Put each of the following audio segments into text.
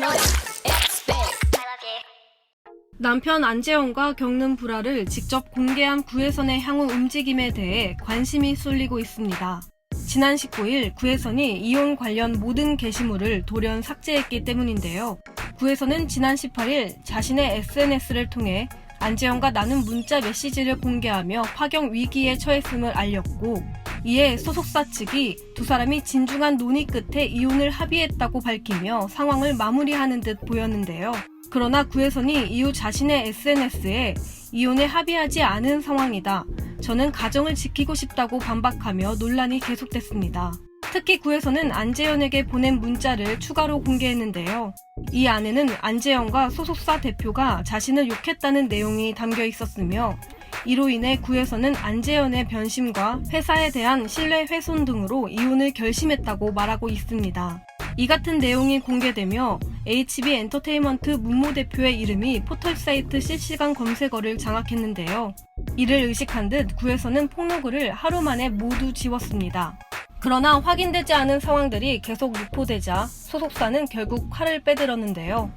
big. 남편 안재현과 겪는 불화를 직접 공개한 구혜선의 향후 움직임에 대해 관심이 쏠리고 있습니다. 지난 19일 구혜선이 이혼 관련 모든 게시물을 돌연 삭제했기 때문인데요. 구혜선은 지난 18일 자신의 SNS를 통해 안재현과 나눈 문자 메시지를 공개하며 파경 위기에 처했음을 알렸고 이에 소속사 측이 두 사람이 진중한 논의 끝에 이혼을 합의했다고 밝히며 상황을 마무리하는 듯 보였는데요. 그러나 구혜선이 이후 자신의 SNS에 이혼에 합의하지 않은 상황이다. 저는 가정을 지키고 싶다고 반박하며 논란이 계속됐습니다. 특히 구혜선은 안재현에게 보낸 문자를 추가로 공개했는데요. 이 안에는 안재현과 소속사 대표가 자신을 욕했다는 내용이 담겨 있었으며 이로 인해 구혜선은 안재현의 변심과 회사에 대한 신뢰 훼손 등으로 이혼을 결심했다고 말하고 있습니다. 이 같은 내용이 공개되며 HB 엔터테인먼트 문모 대표의 이름이 포털 사이트 실시간 검색어를 장악했는데요. 이를 의식한 듯 구에서는 폭로글을 하루 만에 모두 지웠습니다. 그러나 확인되지 않은 상황들이 계속 유포되자 소속사는 결국 칼을 빼들었는데요.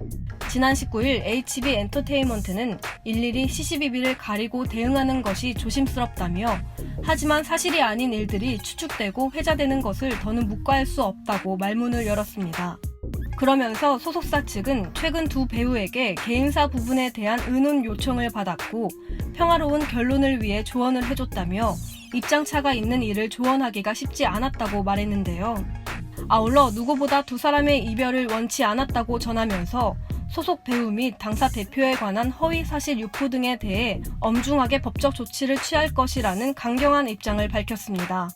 지난 19일 HB 엔터테인먼트는 일일이 CCBB를 가리고 대응하는 것이 조심스럽다며 하지만 사실이 아닌 일들이 추측되고 회자되는 것을 더는 묵과할 수 없다고 말문을 열었습니다. 그러면서 소속사 측은 최근 두 배우에게 개인사 부분에 대한 의논 요청을 받았고 평화로운 결론을 위해 조언을 해줬다며 입장차가 있는 일을 조언하기가 쉽지 않았다고 말했는데요. 아울러 누구보다 두 사람의 이별을 원치 않았다고 전하면서 소속 배우 및 당사 대표에 관한 허위 사실 유포 등에 대해 엄중하게 법적 조치를 취할 것이라는 강경한 입장을 밝혔습니다.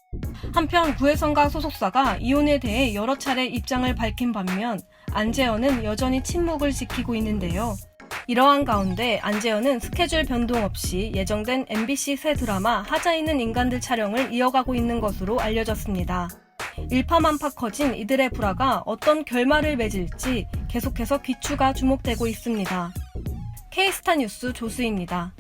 한편 구혜선과 소속사가 이혼에 대해 여러 차례 입장을 밝힌 반면 안재현은 여전히 침묵을 지키고 있는데요. 이러한 가운데 안재현은 스케줄 변동 없이 예정된 MBC 새 드라마 하자 있는 인간들 촬영을 이어가고 있는 것으로 알려졌습니다. 일파만파 커진 이들의 불화가 어떤 결말을 맺을지 계속해서 귀추가 주목되고 있습니다. K스타 뉴스 조수입니다.